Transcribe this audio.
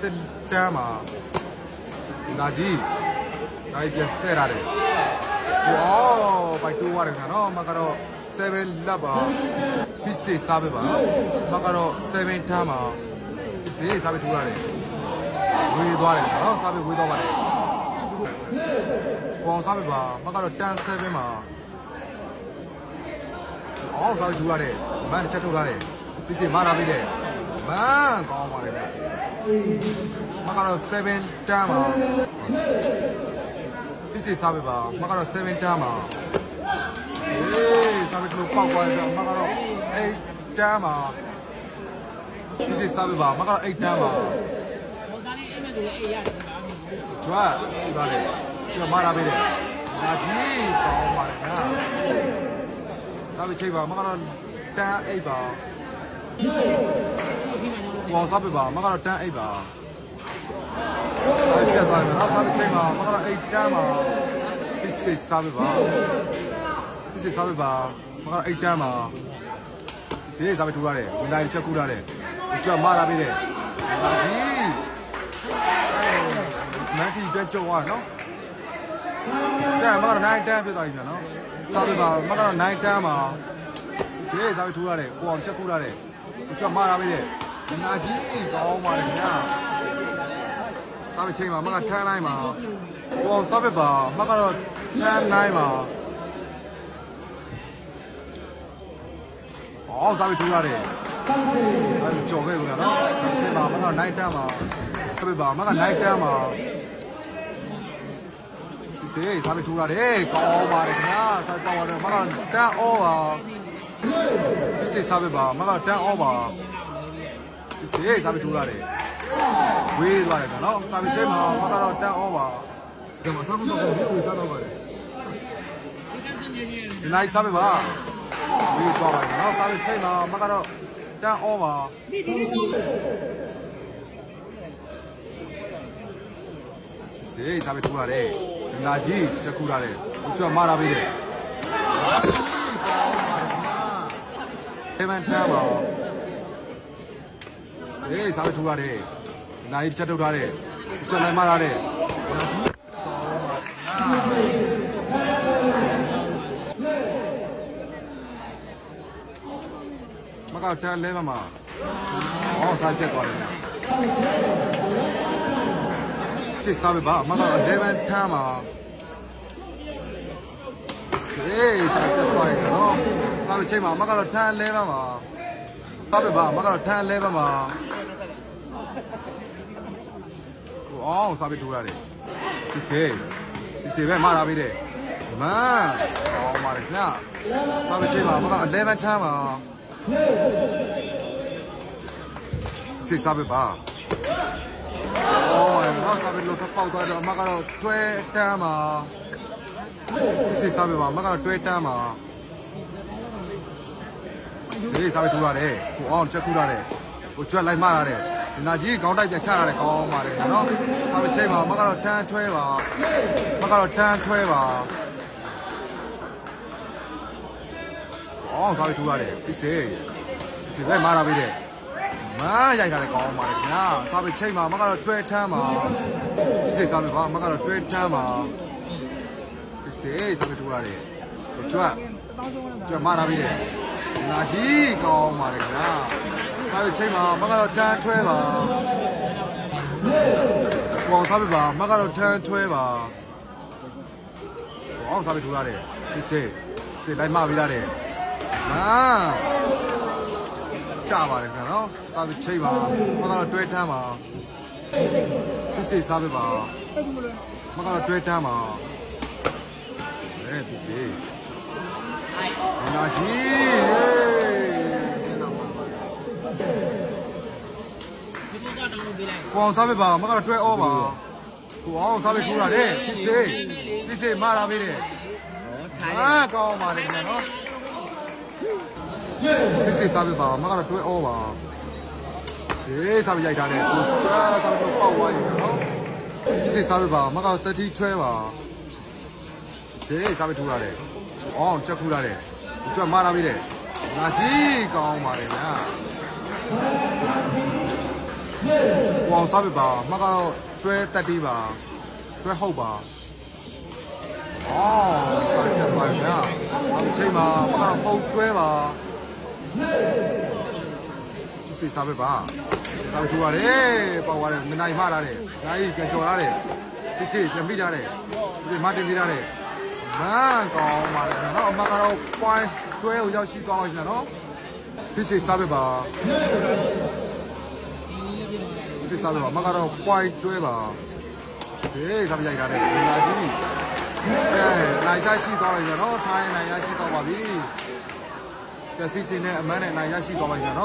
စစ်တမ်းမှာလာကြီးနိုင်ပြန်တဲ့ရတယ်ဟောဘိုက်တိုးရတယ်ခင်ဗျာနော်မကတော့7လက်ပါပစ္စည်းစားပဲပါမကတော့7တမ်းမှာပစ္စည်းစားပဲထိုးရတယ်ဝေးသွားတယ်ခင်ဗျာနော်စားပဲဝေးသွားပါတယ်ပေါင်စားပဲပါမကတော့တန်း7မှာအော်စားပဲထိုးရတယ်မန်တစ်ချက်ထုတ်ရတယ်ပစ္စည်းမာတာပြီးတယ်မန်ကောင်းပါတယ်ဗျာ မကတော့7တန်းပါဒီစီစားပဲပါမကတော့7တန်းပါအေးစားပဲလို့ပေါက်သွားတယ်မကတော့8တန်းပါဒီစီစားပဲပါမကတော့8တန်းပါဟိုသားလေးအိမ်မဲ့သူလည်းအေးရတယ်ဗျာကျွတ်သွားတယ်ကျွတ်မာတာပဲတယ်ဒါကြီးပေါင်းပါတယ်ဗျာဒါပဲချိန်ပါမကတော့တန်း8ပါ ဘောစားပဲပါမကတော့တန်း8ပါအဲ့ပြတ်သွားတယ်နော်စားပဲချိန်ပါမကတော့8တန်းပါဒီစီစားပဲပါဒီစီစားပဲပါမကတော့8တန်းပါဒီစီစားပဲထူရတယ်ဝင်လာချက်ကူရတယ်ကျွတ်မာတာပဲတယ်ဒါကြီးမန်တီပြတ်ကြောက်သွားတယ်နော်။ကျန်မကတော့9တန်းဖြစ်သွားပြီပြန်နော်။တာပြပါမကတော့9တန်းမှာဈေးစားပြီးထိုးရတယ်ကိုအောင်ချက်ကူရတယ်။ကြွမာလာပြီတဲ့။ နာကြီးကောင်းပါလေညာ။တာပြချိန်မှာမကထန်းလိုက်မှာကိုအောင်စားပြပါမကတော့ထန်းနိုင်မှာ။အော်စားပြီးထိုးရတယ်။အဲကြော်ခဲ့ဘူးနော်။ချိန်မှာမကတော့9တန်းမှာစားပြပါမက9တန်းမှာဒီစေးစားပြီးထိုးရတယ်ကောင်းပါတယ်ခင်ဗျာစားတောင်းရတယ်မကတန်းအောပါဒီစေးစားပြီးပါမကတန်းအောပါ ဒီစေးစားပြီးထိုးရတယ်ဝေးသွားတယ်ခင်ဗျာနော်စားပြီးချိန်မှာမကတော့တန်းအောပါဒီမှာစားကတော့ဝေးစားတော့ပါတယ်ဒီနိုင်စားပြီးပါဝေးသွားပါတယ်နော်စားပြီးချိန်မှာမကတော့တန်းအောပါစေးစားပြီးထိုးရတယ်ဒီလာကြီးချက်ခုရတယ်ဟိုကျွတ်မာတာပေးတယ်အေမန်တမ်းပါ စေးစားပြီးထိုးရတယ်ဒီလာကြီးချက်ထုတ်ထားတယ်ကျွတ်လိုက်မာတာတယ်မကောက်တန်းလဲမှာဟောစားချက်သွားတယ်စစ်စားပဲပါမကတော့11ထမ်းမှာစေးစားပြတ်သွားရနော်စားပဲချိန်မှာမကတော့ထမ်း11မှာစားပဲပါမကတော့ထမ်း11မှာဟို အောင်စားပဲထိုးရတယ်ဒီစေးဒီစေးပဲမာတာပေးတယ်မန်အော်မာရခင်ဗျစားပဲချိန်မှာမကတော့11ထမ်းမှာစစ်စားပဲပါအော်ငါစားပြီးလို့ပေါက်သွားတော့အမကတော့တွဲတန်းမှာစစ်စားပြီးပါအမကတော့တွဲတန်းမှာစစ်စားပြီးထူရတယ်ကိုအောင်ချက်ခူရတယ်ကိုကြွက်လိုက်မှရတယ်ဒီ နာကြီးခေါင်းတိုက်ပြန်ချရတယ်ကောင်းပါတယ်နော်စားပြီးချိန်မှာအမကတော့တန်းထွဲပါအမကတော့တန်းထွဲပါအော်စားပြီးထူရတယ်ပြီးစေစစ်ပဲမာတာပြီးတယ်မရိုက်တာလည်းကောင်းပါလေခင်ဗျာစားပြီးချိန်မှာမကတော့တွဲထမ်းပါဒီစိတ်စားပြီးပါမကတော့တွဲထမ်းပါဒီစိတ်စားပြီးထိုးရတယ်ကြွတ်ကြွတ်မာတာပြီးတယ်နာကြီးကောင်းပါလေခင်ဗျာ စားပြီးချိန်မှာမကတော့ထမ်းထွဲပါဘောင်စားပြီးပါမကတော့ထမ်းထွဲပါဘောင်စားပြီးထိုးရတယ်ဒီစိတ်စိတ်လိုက်မပြီးရတယ်မာကြပါတယ်ခင်ဗျာနော်စားပြီးချိန်ပါမကတော့တွဲထမ်းပါပစ္စည်းစားပေးပါမကတော့တွဲထမ်းပါအဲပစ္စည်းနာကြီးဟေး င်းလို့ပေးလိုက်ကိုအောင်စားပေးပါမကတော့တွဲဩပါကိုအောင်စားပေးထူတာတဲ့ပစ္စည်းပစ္စည်းမလာပေးတယ်ဟာကောင်းပါလေခင်ဗျာနော်ပစ္စည်းစားပေးပါမကတော့တွဲဩပါစေးစားပြီးရိုက်ထားတယ်ကိုကြားစားပြီးတော့ပေါက်သွားရင်နော်ပစ္စည်းစားပေးပါမကတော့တတိထွဲပါစေးစားပြီးထူတာတဲ့အောင်ချက်ခူတာတဲ့ကြွတ်မလာပေးတယ်ငါကြီးကောင်းပါလေဗျာ ကိုအောင်စားပြပါမကတော့တွဲတက်တီးပါတွဲဟုတ်ပါအော်စားပြပါဗျာအချိန်မှာမကတော့ပုံတွဲပါစစ်စားပြပါစားပြထူရတယ်ပေါ့ရတယ်မနိုင်မလာတယ်ဒါကြီးပြန်ကြော်လာတယ်ပစ္စည်းပြန်ပြီးလာတယ်ပစ္စည်းမတင်ပြီးလာတယ်မန်ကောင်းပါလေနော်မကတော့ point တွဲကိုရောက်ရှိသွားပါပြီနော်ပစ္စည်းစားပြပါ ဒီစားတော့မကတော့ point တွဲပါစေးစားပြရိုက်တာလေဒီလာကြီးအဲနိုင်ရရှိသွားပြီနော်ထိုင်းနိုင်ရရှိသွားပါပြီကက်ဖီစီနဲ့အမန်းနဲ့နိုင်ရရှိသွားပါပြီနော်